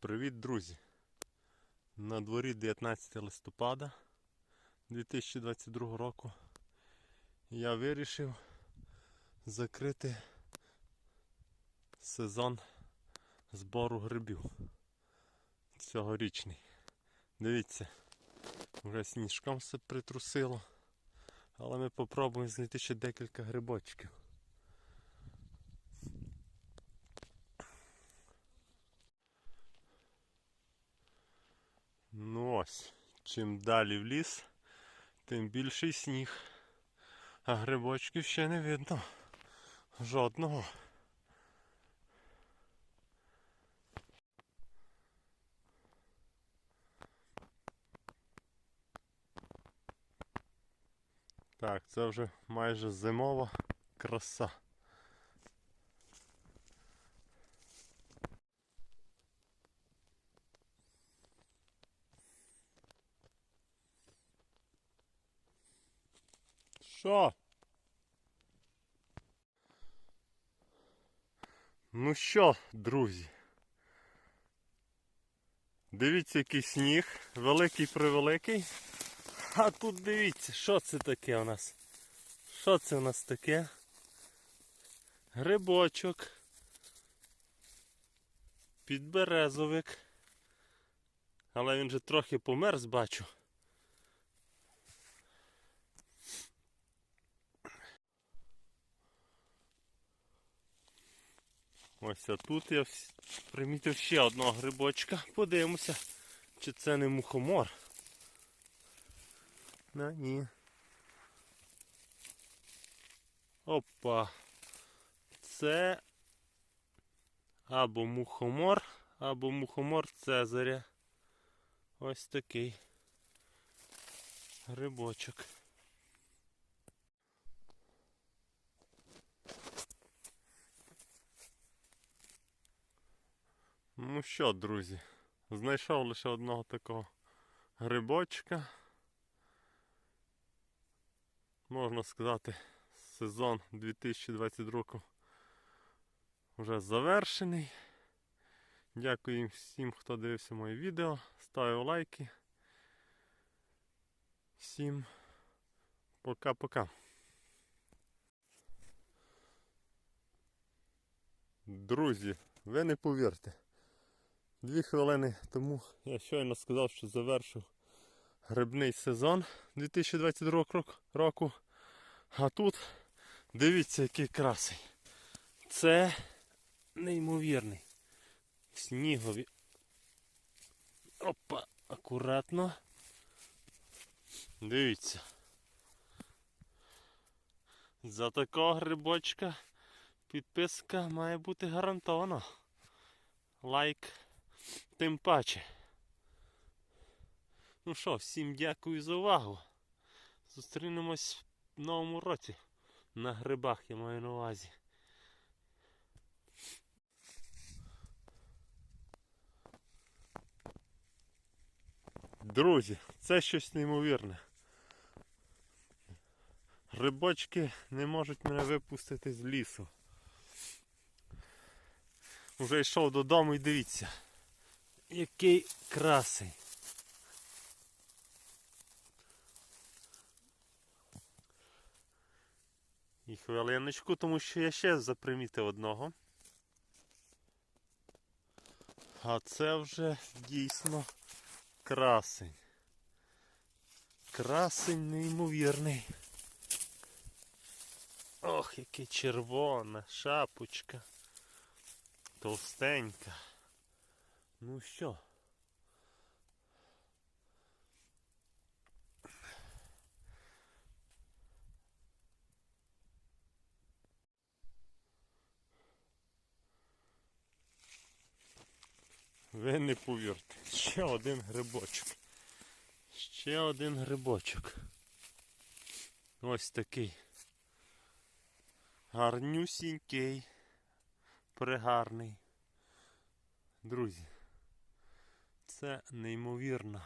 Привіт, друзі! На дворі 19 листопада 2022 року я вирішив закрити сезон збору грибів цьогорічний. Дивіться, вже сніжком все притрусило, але ми попробуємо знайти ще декілька грибочків. Ну ось, чим далі в ліс, тим більший сніг. А грибочків ще не видно. Жодного. Так, це вже майже зимова краса. Що? Ну що, друзі? Дивіться, який сніг, великий превеликий. А тут дивіться, що це таке у нас? Що це у нас таке? Грибочок. Підберезовик. Але він же трохи померз, бачу. Ось а тут я примітив ще одного грибочка. Подивимося, чи це не мухомор. На ні. Опа. Це або мухомор, або мухомор Цезаря. Ось такий грибочок. Ну що, друзі, знайшов лише одного такого грибочка. Можна сказати, сезон 2022 року вже завершений. Дякую всім, хто дивився моє відео. Ставив лайки. Всім пока-пока. Друзі, ви не повірте. Дві хвилини тому я щойно сказав, що завершив грибний сезон 2022 року. А тут дивіться, який красий. Це неймовірний. Снігові. Опа, акуратно. Дивіться. За такого грибочка підписка має бути гарантована. Лайк тим паче. Ну що, всім дякую за увагу. Зустрінемось в новому році. На грибах я маю на увазі. Друзі, це щось неймовірне. Грибочки не можуть мене випустити з лісу. Уже йшов додому і дивіться. Який красий. І хвилиночку, тому що я ще запримітив одного. А це вже дійсно красень. Красень неймовірний. Ох, яке червона шапочка. Товстенька. Ну що? Ви не повірте. Ще один грибочок. Ще один грибочок. Ось такий. Гарнюсінький. Пригарний. Друзі, це неймовірна